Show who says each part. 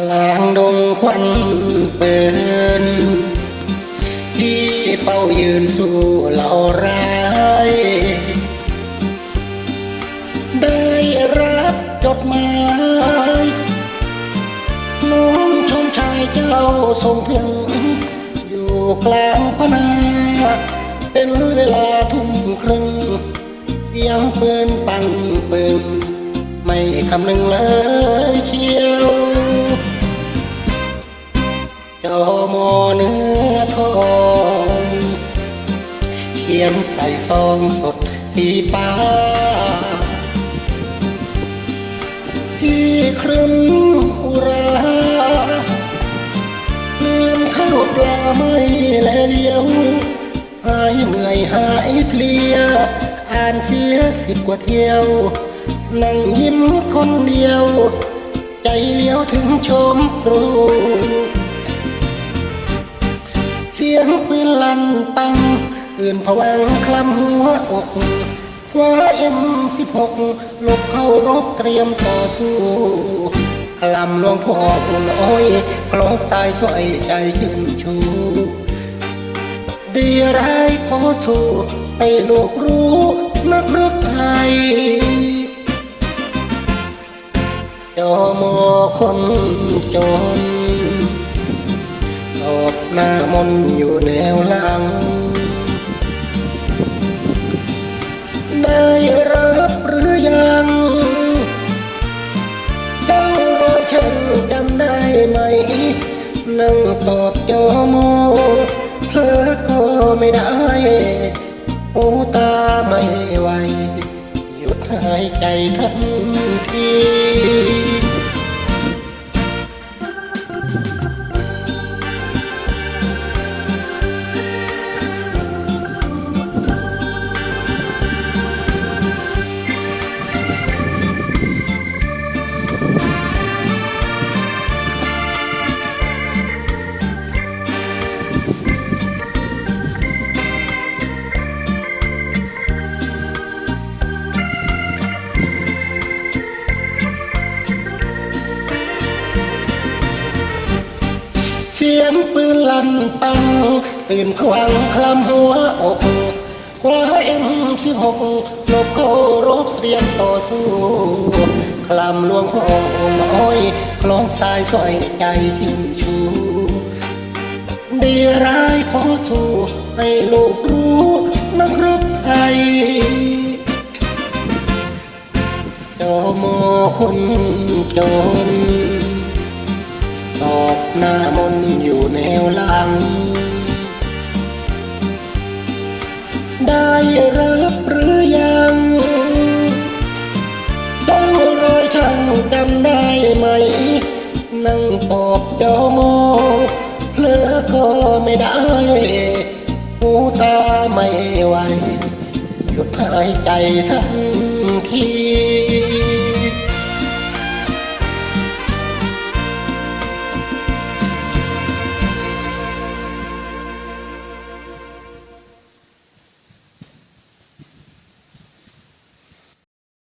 Speaker 1: กลางดงควันเปินพี่เฝ้ายืนสู้เหล่าร้าย ได้รับจดหมายน้องชมชายเจ้าทรงเพียงอยู่กลางพนา เป็นเวลาทุ่มครึ่ง เสียงปืนปังปืนไม่คำนึงเลย มอเนื้อทองเขียนใส่ซองสดสีฟ้า ที่ครึ้มอุราเลือนข้าวปลาไม่แลเดียวหายเหนื่อยหายเพลีย อ่านเสียสิบกว่าเที่ยว นั่งยิ้มคนเดียว ใจเลี้ยวถึงชมตรู สียงปืนลั่นปังตื่นผวังคลำหัวอกคว้าเอ็มสิบหกลบเข้ารบเตรียมต่อสู้คลำหลวงพ่ออุ่นอ้อยกลอกตายสวยใจขึ้นชู ดีร้ายขอสู้ให้ลูกรู้นักรบไทยจอมอคนจน หน้ามนอยู่แนวหลัง ได้รับหรือยังเจ้ารอยฉันจำได้ไหม นั่งตอบจอมอเพอก็ไม่ได้หูตาไม่ไหวหยุดหายใจทันที สียงปืนลั่นปัง ตื่นผวังคลำหัวอกคว้าเอ็มสิบหกลบเข้รบเตรียมต่อสู้คลำลวงพ่อน้อยคล้องสายสอยใจชิมชูดีร้ายขอสู้ให้ลูกรู้นักรบไทยจอมอคนจน อบหน้ามนอยู่แนวหลัง ได้รับหรือยัง ต้องรอยช่างจำได้ไหม นั่งตอบจอมอเพลอก็ไม่ได้ หูตาไม่ไหวหยุดหายใจทันที